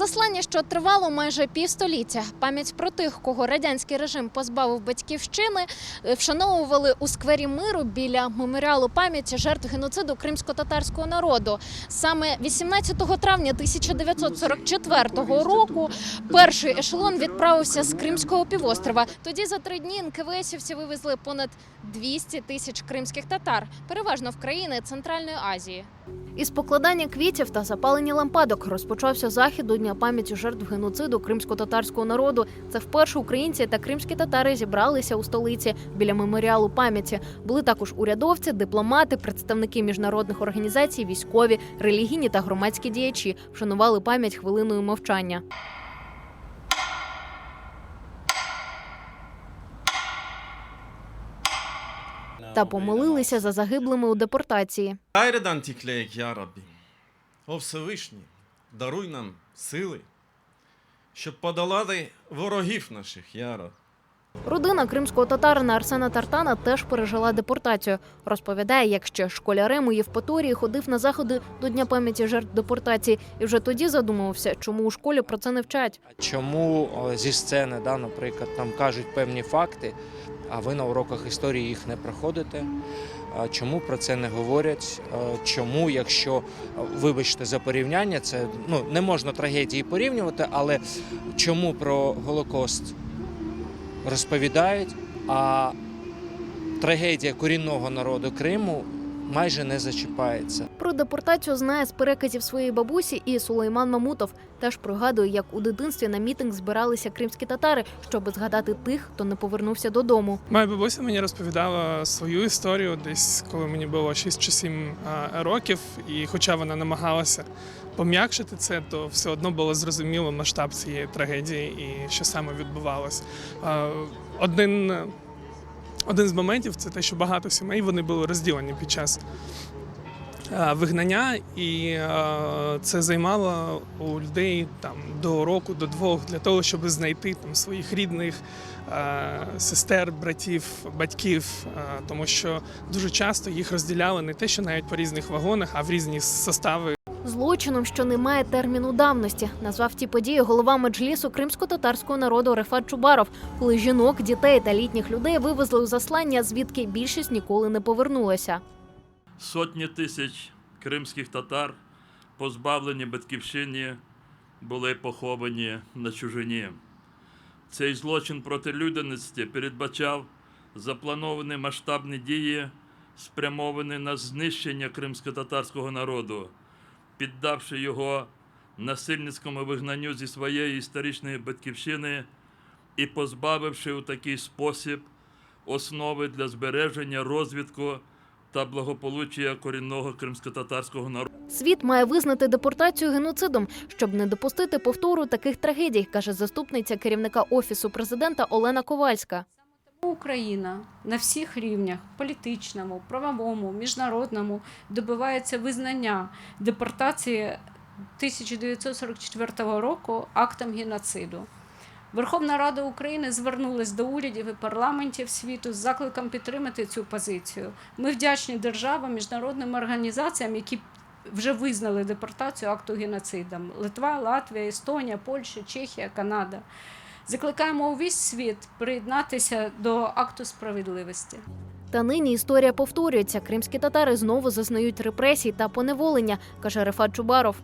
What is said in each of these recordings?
Заслання, що тривало майже півстоліття. Пам'ять про тих, кого радянський режим позбавив батьківщини, е, вшановували у сквері миру біля меморіалу пам'яті жертв геноциду кримсько-татарського народу. Саме 18 травня 1944 року перший ешелон відправився з Кримського півострова. Тоді за три дні НКВСівці вивезли понад 200 тисяч кримських татар, переважно в країни Центральної Азії. Із покладання квітів та запалення лампадок розпочався захід до Дня пам'яті жертв геноциду кримсько-татарського народу. Це вперше українці та кримські татари зібралися у столиці біля меморіалу пам'яті. Були також урядовці, дипломати, представники міжнародних організацій, військові, релігійні та громадські діячі. Вшанували пам'ять хвилиною мовчання. Та помолилися за загиблими у депортації. Айредан тіклеєк, я. О Всевишній, даруй нам сили, щоб подолати ворогів наших, я. Родина кримського татарина Арсена Тартана теж пережила депортацію. Розповідає, як ще школярем у Євпаторії ходив на заходи до Дня пам'яті жертв депортації, і вже тоді задумувався, чому у школі про це не вчать. Чому зі сцени, да, наприклад, нам кажуть певні факти, а ви на уроках історії їх не проходите? Чому про це не говорять? Чому, якщо, вибачте за порівняння, це ну, не можна трагедії порівнювати, але чому про Голокост розповідають, а трагедія корінного народу Криму майже не зачіпається? Про депортацію знає з переказів своєї бабусі і Сулейман Мамутов. Теж пригадує, як у дитинстві на мітинг збиралися кримські татари, щоб згадати тих, хто не повернувся додому. Моя бабуся мені розповідала свою історію десь, коли мені було 6 чи 7 років, і хоча вона намагалася пом'якшити це, то все одно було зрозуміло масштаб цієї трагедії і що саме відбувалося. Один, один з моментів це те, що багато сімей вони були розділені під час вигнання, і це займало у людей там до року, до двох для того, щоб знайти там своїх рідних е, сестер, братів, батьків, е, тому що дуже часто їх розділяли не те, що навіть по різних вагонах, а в різні состави Злочином, що не має терміну давності, назвав ті події голова меджлісу кримсько-татарського народу Рефат Чубаров, коли жінок, дітей та літніх людей вивезли у заслання, звідки більшість ніколи не повернулася. Сотні тисяч кримських татар, позбавлені батьківщині, були поховані на чужині. Цей злочин проти людяності передбачав заплановані масштабні дії, спрямовані на знищення кримсько-татарського народу, піддавши його насильницькому вигнанню зі своєї історичної батьківщини і позбавивши у такий спосіб основи для збереження розвитку та благополуччя корінного кримсько-татарського народу. Світ має визнати депортацію геноцидом, щоб не допустити повтору таких трагедій, каже заступниця керівника офісу президента Олена Ковальська. Україна на всіх рівнях політичному, правовому, міжнародному добивається визнання депортації 1944 року актом геноциду. Верховна Рада України звернулась до урядів і парламентів світу з закликом підтримати цю позицію. Ми вдячні державам, міжнародним організаціям, які вже визнали депортацію акту геноцидом: Литва, Латвія, Естонія, Польща, Чехія, Канада. Закликаємо увесь світ приєднатися до акту справедливості. Та нині історія повторюється. Кримські татари знову зазнають репресій та поневолення, каже Рефат Чубаров.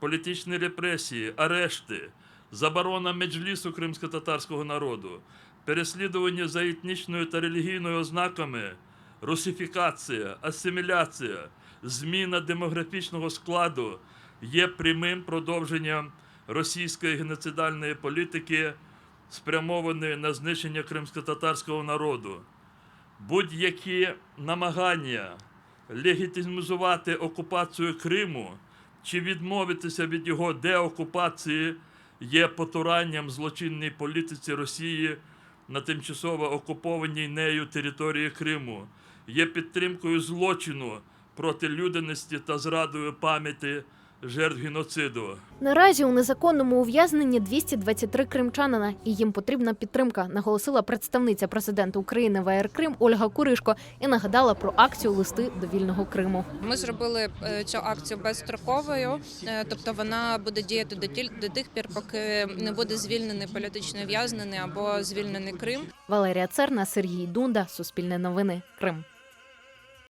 політичні репресії, арешти, заборона меджлісу кримсько-татарського народу, переслідування за етнічною та релігійною ознаками, русифікація, асиміляція, зміна демографічного складу є прямим продовженням російської геноцидальної політики, спрямованої на знищення кримсько-татарського народу. Будь-які намагання легітимізувати окупацію Криму чи відмовитися від його деокупації є потуранням злочинній політиці Росії на тимчасово окупованій нею території Криму, є підтримкою злочину проти людяності та зрадою пам'яті жертв геноциду. Наразі у незаконному ув'язненні 223 кримчанина, і їм потрібна підтримка, наголосила представниця президента України в АР Крим Ольга Куришко і нагадала про акцію листи до вільного Криму. Ми зробили е, цю акцію безстроковою, е, тобто вона буде діяти до тіль- до тих пір, поки не буде звільнений політичний в'язнений або звільнений Крим. Валерія Церна, Сергій Дунда, Суспільне новини, Крим.